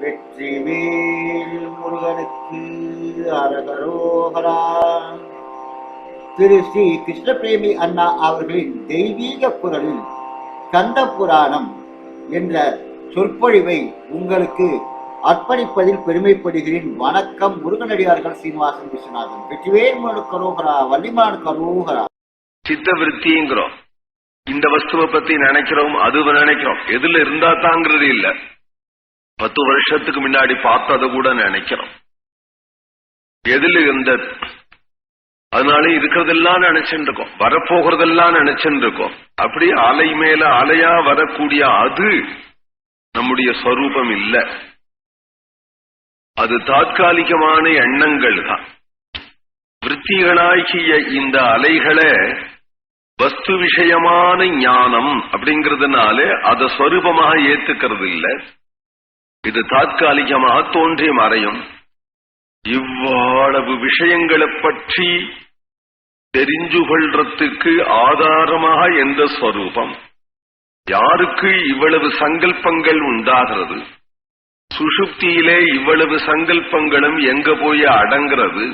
வெற்றிவேல் முருகனுக்கு அரகரோகரா. திரு ஸ்ரீ கிருஷ்ணபிரேமி அண்ணா அவர்களின் தெய்வீக குரலில் கந்த புராணம் என்ற சொற்பொழிவை உங்களுக்கு அர்ப்பணிப்பதில் பெருமைப்படுகிறேன். வணக்கம் முருகனடியார்கள் சீனிவாசன் விஸ்வநாதன். வெற்றிவேல் முருகனு கரோகரா வள்ளிமான் கரோகரா. சித்த விருத்திங்கிறோம் இந்த வஸ்துவை பத்தி நினைக்கிறோம் அது நினைக்கிறோம். எதுல இருந்தா தாங்கிறது இல்ல. பத்து வருஷத்துக்கு முன்னாடி பார்த்ததை கூட நினைக்கிறோம் எதுல இந்த அதனால இருக்கிறதெல்லாம் நினைச்சுட்டு இருக்கோம் வரப்போகிறதெல்லாம் நினைச்சுட்டு இருக்கோம் அப்படி அலை மேல அலையா வரக்கூடிய அது நம்முடைய ஸ்வரூபம் இல்ல. அது தாற்காலிகமான எண்ணங்கள் தான். விற்த்திகளாகிய இந்த அலைகளை வஸ்து விஷயமான ஞானம் அப்படிங்கறதுனால அதை ஸ்வரூபமாக ஏத்துக்கிறது இல்ல இது தாத்காலிகமாக தோன்றி மறையும். இவ்வளவு விஷயங்களை பற்றி தெரிஞ்சு கொள்றதுக்கு ஆதாரமாக எந்த ஸ்வரூபம் யாருக்கு இவ்வளவு சங்கல்பங்கள் உண்டாகிறது? சுஷுப்தியிலே இவ்வளவு சங்கல்பங்களும் எங்க போய் அடங்கிறது?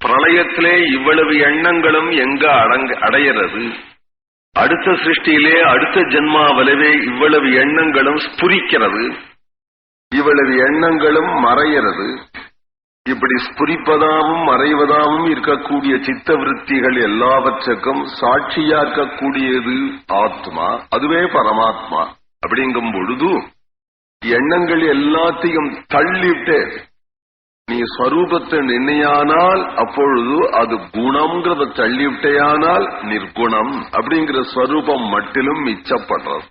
பிரளயத்திலே இவ்வளவு எண்ணங்களும் எங்க அடங்க அடையிறது அடுத்த சிருஷ்டியிலே அடுத்த ஜென்மாவிலவே இவ்வளவு எண்ணங்களும் ஸ்புரிக்கிறது? இவ்வளவு எண்ணங்களும் மறையிறது இப்படி ஸ்புரிப்பதாகவும் மறைவதாவும் இருக்கக்கூடிய சித்த விற்த்திகள் எல்லாவற்றுக்கும் சாட்சியா இருக்கக்கூடியது ஆத்மா அதுவே பரமாத்மா. அப்படிங்கும் பொழுது எண்ணங்கள் எல்லாத்தையும் தள்ளிட்டு நீ ஸ்வரூபத்தை நின்னையானால் அப்பொழுது அது குணம்ங்கிறத தள்ளிவிட்டையானால் நிர்குணம் அப்படிங்கிற ஸ்வரூபம் மட்டிலும் மிச்சப்படுறது.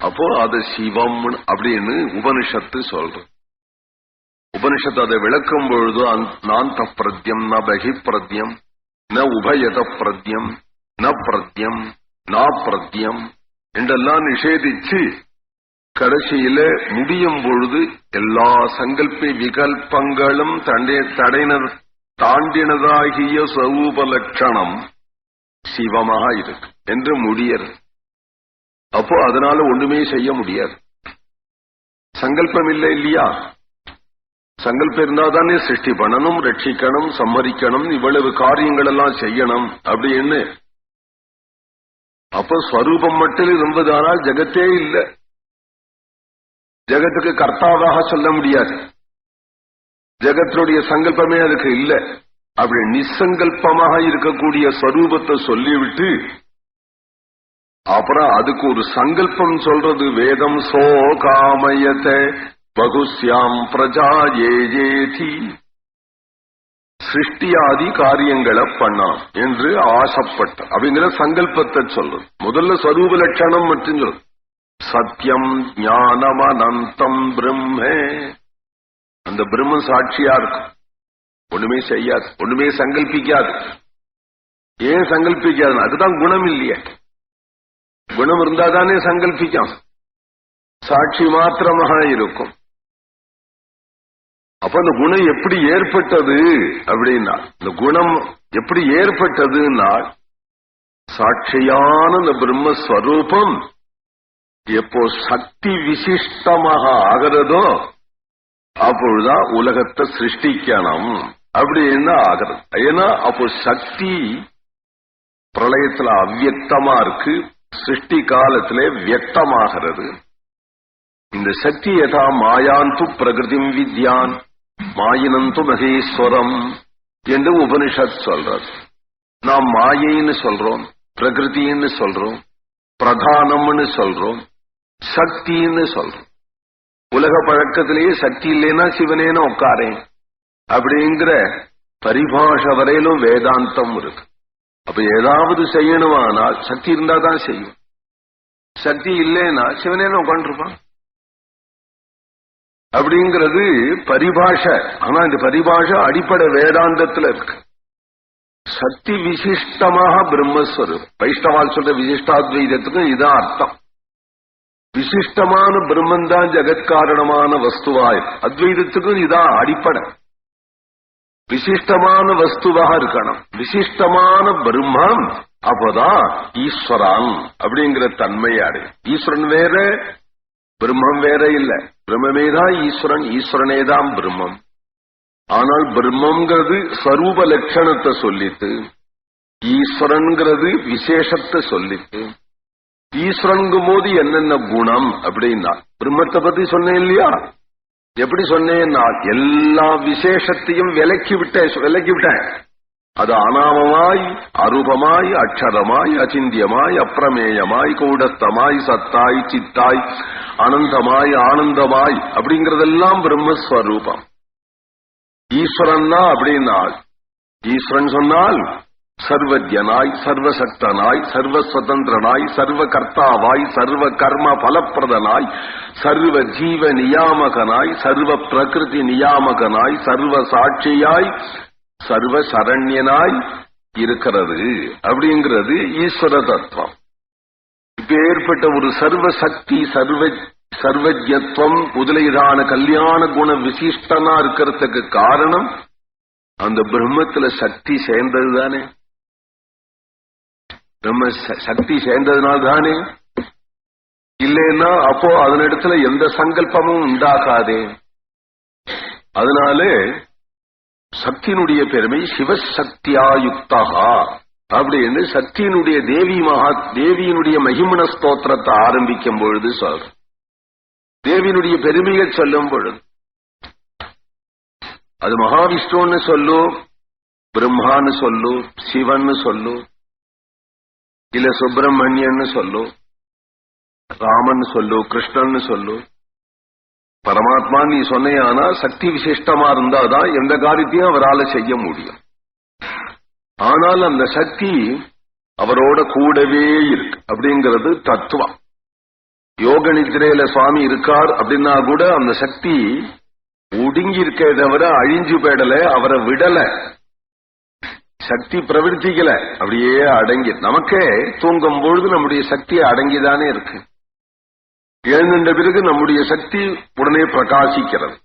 அப்போ அது சிவம் அப்படின்னு உபனிஷத்து சொல்ற உபனிஷத்து அதை விளக்கும் பொழுது நாந்த பிரத்யம் ந பகி பிரத்யம் ந உபயத பிரத்யம் ந பிரத்யம் நா பிரத்யம் என்றெல்லாம் நிஷேதிச்சு கடைசியில முடியும் பொழுது எல்லா சங்கல்ப விகல்பங்களும் தடையினர் தாண்டினதாகிய சரூப லட்சணம் சிவமாக இருக்கு என்று முடியறது. அப்போ அதனால ஒண்ணுமே செய்ய முடியாது. சங்கல்பம் இல்லை இல்லையா? சங்கல்பம் இருந்தா தானே சிருஷ்டி பண்ணணும் ரட்சிக்கணும் சம்மரிக்கணும் இவ்வளவு காரியங்கள் எல்லாம் செய்யணும் அப்படின்னு. அப்போ ஸ்வரூபம் மட்டும் இருந்ததானால் ஜெகத்தே இல்லை. ஜெகத்துக்கு கர்த்தாவாக சொல்ல முடியாது. ஜெகத்தினுடைய சங்கல்பமே அதுக்கு இல்ல. அப்படி நிசங்கல்பமாக இருக்கக்கூடிய ஸ்வரூபத்தை சொல்லிவிட்டு அப்புறம் அதுக்கு ஒரு சங்கல்பம் சொல்றது வேதம் சோ காமயத்த பகுஸ்யாம் பிரஜா ஏஜேதி சிருஷ்டியாதி காரியங்களை பண்ணாம் என்று ஆசைப்பட்ட அப்படிங்கிற சங்கல்பத்தை சொல்றது. முதல்ல ஸ்வரூப லட்சணம் மட்டும் சொல்றது சத்தியம் ஞானம் அனந்தம் பிரம்மே. அந்த பிரம்ம சாட்சியா இருக்கும். ஒண்ணுமே செய்யாது ஒண்ணுமே சங்கல்பிக்காது. ஏன் சங்கல்பிக்காது அதுதான் குணம் இல்லையே. குணம் இருந்தா தானே சங்கல்பிக்கும். சாட்சி மாத்திரமாக இருக்கும். அப்ப அந்த குணம் எப்படி ஏற்பட்டது அப்படின்னா இந்த குணம் எப்படி ஏற்பட்டதுன்னா சாட்சியான இந்த பிரம்மஸ்வரூபம் எப்போ சக்தி விசிஷ்டமாக ஆகிறதோ அப்பொழுதுதான் உலகத்தை சிருஷ்டிக்கணும் அப்படின்னு ஆகிறது. ஏன்னா அப்போ சக்தி பிரளயத்துல அவ்வக்தமா இருக்கு. சிருஷ்டி காலத்திலே வியக்தமாகிறது. இந்த சக்தி யதா மாயாந்து பிரகிருதி வித்யான் மாயினந்து மகேஸ்வரம் என்று உபனிஷத் சொல்றது நாம் மாயைன்னு சொல்றோம் பிரகிருத்தின்னு சொல்றோம் பிரதானம்னு சொல்றோம் சக்தின்னு சொல்றோம். உலக பழக்கத்திலேயே சக்தி இல்லைன்னா சிவனேன்னு உட்காரேன். அப்படிங்கிற பரிபாஷ வரையிலும் வேதாந்தம் இருக்கு. அப்ப ஏதாவது செய்யணுமானால் சக்தி இருந்தா தான் செய்யும். சக்தி இல்லைன்னா சிவனேன்னு உட்காந்துருப்பான் அப்படிங்கிறது பரிபாஷ. ஆனா இந்த பரிபாஷ அடிப்படை வேதாந்தத்துல இருக்கு. சக்தி விசிஷ்டமாக பிரம்மஸ்வரம் வைஷ்ணவால் சொல்ற விசிஷ்டாத்வைதத்துக்கு இதான் அர்த்தம். விசிஷ்டமான பிரம்மன் தான் ஜெகத்காரணமான வஸ்துவாய். அத்வைதத்துக்கும் இதான் அடிப்படை. விசிஷ்டமான வஸ்துவாக இருக்கணும். விசிஷ்டமான பிரம்மம் அப்போதான் ஈஸ்வரான் அப்படிங்கிற தன்மையாரு ஈஸ்வரன் வேற பிரம்மம் வேற இல்ல. பிரம்மமேதான் ஈஸ்வரன் ஈஸ்வரனே தான் பிரம்மம். ஆனால் பிரம்மங்கிறது சரூப லட்சணத்தை சொல்லிட்டு ஈஸ்வரன்கிறது விசேஷத்தை சொல்லிட்டு ஈஸ்வரங்கும் போது என்னென்ன குணம் அப்படின்னா பிரம்மத்தை பத்தி சொன்னேன் இல்லையா? எப்படி சொன்னேன்னா எல்லா விசேஷத்தையும் விலக்கி விட்டேன் விலக்கி விட்டேன். அது அனாமமாய் அரூபமாய் அக்ஷரமாய் அச்சிந்தியமாய் அப்பிரமேயமாய் கூடஸ்தமாய் சத்தாய் சித்தாய் அனந்தமாய் ஆனந்தமாய் அப்படிங்கறதெல்லாம் பிரம்மஸ்வரூபம். ஈஸ்வரன்னா அப்படின்னா ஈஸ்வரன் சொன்னால் சர்வஜனாய் சர்வசக்தனாய் சர்வஸ்வதந்திரனாய் சர்வ கர்த்தாவாய் சர்வ கர்ம பலப்பிரதனாய் சர்வ ஜீவ நியாமகனாய் சர்வ பிரகிருதி நியாமகனாய் சர்வ சாட்சியாய் சர்வ சரண்யனாய் இருக்கிறது. அப்படிங்கிறது ஈஸ்வர தத்துவம். இப்ப ஏற்பட்ட ஒரு சர்வ சக்தி சர்வ சர்வஜத்துவம் முதலீடான கல்யாண குண விசிஷ்டனா இருக்கிறதுக்கு காரணம் அந்த பிரம்மத்துல சக்தி சேர்ந்தது தானே நம்ம சக்தி சேர்ந்ததுனால தானே இல்லைன்னா அப்போ அதனிடத்துல எந்த சங்கல்பமும் உண்டாகாதே. அதனாலே சக்தியினுடைய பெருமை சிவசக்தியாயுக்தா அப்படின்னு சக்தியினுடைய தேவி மகா தேவியினுடைய மகிமன ஸ்தோத்திரத்தை ஆரம்பிக்கும் பொழுது சொல்ற. தேவியினுடைய பெருமையை சொல்லும் பொழுது. அது மகாவிஷ்ணுன்னு சொல்லு பிரம்மான்னு சொல்லு சிவன்னு சொல்லு இல்ல சுப்பிரமணியன்னு சொல்லு ராமன் சொல்லு கிருஷ்ணன் சொல்லு பரமாத்மா நீ சொன்னையானா சக்தி விசிஷ்டமா இருந்தாதான் எந்த காரியத்தையும் அவரால் செய்ய முடியும் ஆனால் அந்த சக்தி அவரோட கூடவே இருக்கு அப்படிங்கிறது தத்துவம் யோக நிதிரையில சுவாமி இருக்கார் அப்படின்னா கூட அந்த சக்தி ஒடுங்கி இருக்கே தவிர அழிஞ்சு போயிடல அவரை விடல சக்தி பிரவர்த்திக்கல. அப்படியே அடங்கி. நமக்கே தூங்கும் பொழுது நம்முடைய சக்தி அடங்கிதானே இருக்கு. எழுந்துட்ட பிறகு நம்முடைய சக்தி உடனே பிரகாசிக்கிறது.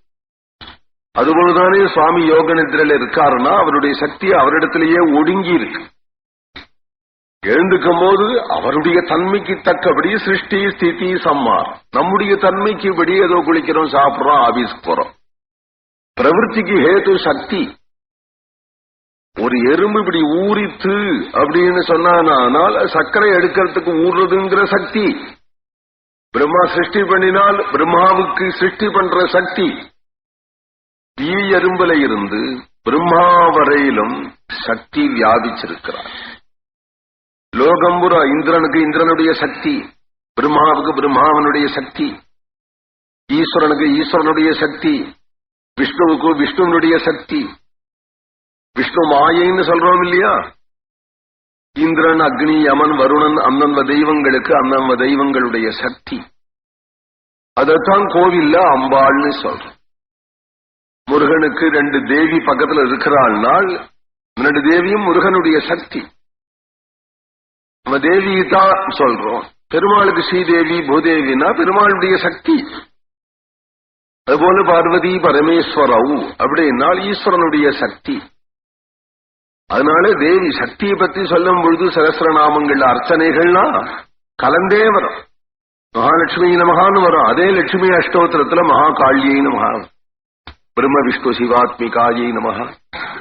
அதுபோலதானே சுவாமி யோக நிதிரையில இருக்காருன்னா அவருடைய சக்தி அவரிடத்திலேயே ஒடுங்கி இருக்கு. எழுந்துக்கும் போது அவருடைய தன்மைக்கு தக்கபடி சிருஷ்டி ஸ்திதி சம்மார். நம்முடைய தன்மைக்கு படி ஏதோ குளிக்கிறோம் சாப்பிடுறோம் ஆபீஸ்க்கு போறோம். பிரவൃத்திக்கு ஹேது சக்தி. ஒரு எறும்பு இப்படி ஊறித்து அப்படின்னு சொன்னானால் சர்க்கரை எடுக்கிறதுக்கு ஊறுறதுங்கிற சக்தி. பிரம்மா சிருஷ்டி பண்ணினால் பிரம்மாவுக்கு சிருஷ்டி பண்ற சக்தி. தீ எறும்புல இருந்து பிரம்மா வரையிலும் சக்தி வியாபிச்சிருக்கிறார். லோகம்புரா இந்திரனுக்கு இந்திரனுடைய சக்தி பிரம்மாவுக்கு பிரம்மாவனுடைய சக்தி ஈஸ்வரனுக்கு ஈஸ்வரனுடைய சக்தி விஷ்ணுவுக்கு விஷ்ணுவனுடைய சக்தி விஷ்ணு மாயைன்னு சொல்றோம் இல்லையா? இந்திரன் அக்னி யமன் வருணன் அந்தந்த தெய்வங்களுக்கு அந்தந்த தெய்வங்களுடைய சக்தி. அதத்தான் கோவில்ல அம்பாள்னு சொல்றோம். முருகனுக்கு ரெண்டு தேவி பக்கத்துல இருக்கிறாள்னால் ரெண்டு தேவியும் முருகனுடைய சக்தி. நம்ம தேவி தான் சொல்றோம். பெருமாளுக்கு ஸ்ரீதேவி பூதேவினா பெருமாளுடைய சக்தி. அதுபோல பார்வதி பரமேஸ்வரவு அப்படின்னால் ஈஸ்வரனுடைய சக்தி. அதனால தேவி சக்தியை பத்தி சொல்லும் பொழுது சகசிரநாமங்கள் அர்ச்சனைகள்னா கலந்தே வரும். மகாலட்சுமி நமகான்னு வரும். அதே லட்சுமி அஷ்டோத்திரத்துல மகாகாளியை நமகா. பிரம்ம விஷ்ணு சிவாத்மிகாயை நமக.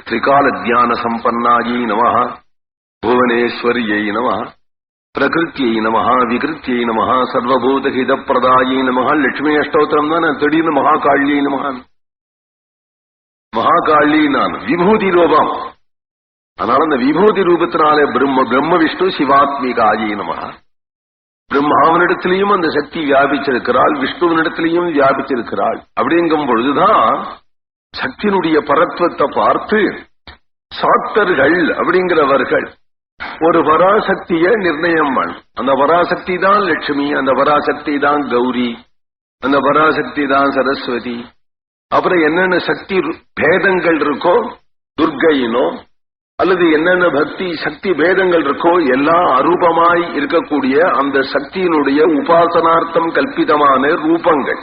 திரிகால தியான சம்பன்னாயை நமக. புவனேஸ்வரியை நம பிரகிருத்தியை நம விகிருத்தியை நம சர்வபூதஹித ஹிதப்பிரதாயை நம லட்சுமி அஷ்டோத்திரம் தான் நான் திடீர்னு மகாகாளியை நம மகாகாளி நான் விபூதி ரூபம் அதனால அந்த விபூதி ரூபத்தினாலே பிரம்ம பிரம்ம விஷ்ணு சிவாத்மிகாயை நம பிரம்மாவனிடத்திலையும் அந்த சக்தி வியாபிச்சிருக்கிறாள் விஷ்ணுவனிடத்திலையும் வியாபிச்சிருக்கிறாள். அப்படிங்கும் பொழுதுதான் சக்தியினுடைய பரத்துவத்தை பார்த்து சாத்தர்கள் அப்படிங்கிறவர்கள் ஒரு பராசக்திய நிர்ணயம் அந்த வராசக்தி தான் லட்சுமி அந்த வராசக்தி தான் கௌரி அந்த வராசக்தி தான் சரஸ்வதி. அப்புறம் என்னென்ன சக்தி பேதங்கள் இருக்கோ துர்கையினோ அல்லது என்னென்ன பக்தி சக்தி பேதங்கள் இருக்கோ எல்லாம் அரூபமாய் இருக்கக்கூடிய அந்த சக்தியினுடைய உபாசனார்த்தம் கல்பிதமான ரூபங்கள்.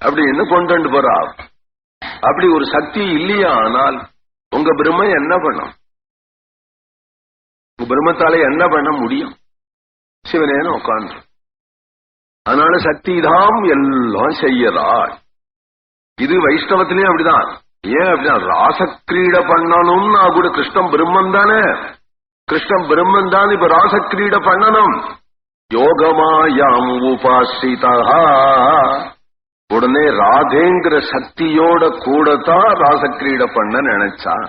அப்படின்னு கொண்டு போறா? அப்படி ஒரு சக்தி இல்லையா ஆனால் உங்க பிரம்ம என்ன பண்ணும் உங்க பிரம்மத்தால என்ன பண்ண முடியும்? சிவனேன்னு உட்காந்து அதனால சக்தி தான் எல்லாம் செய்யறாள் இது வைஷ்ணவத்திலயும் அப்படிதான். ஏன் அப்படின்னா ராசக்கிரீட பண்ணணும்னா கூட கிருஷ்ணம் பிரம்மன் தானே. கிருஷ்ணம் பிரம்மன் தான் இப்ப ராசக்கிரீட பண்ணணும் யோகமாயாம் உபாசிதா உடனே ராதேங்கிற சக்தியோட கூடத்தான் ராசக்கிரீட பண்ண நினைச்சான்.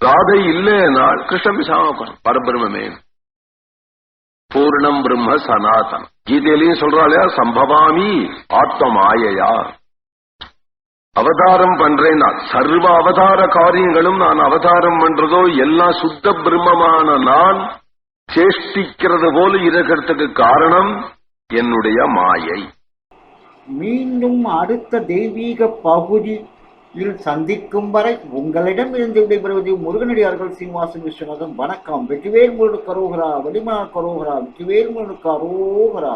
ராதை இல்லைன்னா கிருஷ்ணன் பிசாம பரபிரமே பூர்ணம் பிரம்ம சனாதனம். கீதையிலையும் சொல்றாள் சம்பவாமி ஆத்ம மாயையா அவதாரம் பண்றேன் நான். சர்வ அவதார காரியங்களும் நான் அவதாரம் பண்றதோ எல்லாம் சுத்த பிரம்மமான நான் சேஷ்டிக்கிறது போல இருக்கிறதுக்கு காரணம் என்னுடைய மாயை. மீண்டும் அடுத்த தெய்வீக பகுதியில் சந்திக்கும் வரை உங்களிடம் இருந்து விடைபெறுவது முருகனடியார்கள் சீனிவாசன் விஸ்வநாதன். வணக்கம். வெற்றிவேல் முருகனுக்கு அரோகரா வடிமா கரோகரா வெற்றிவேல் முருகனுக்கு அரோகரா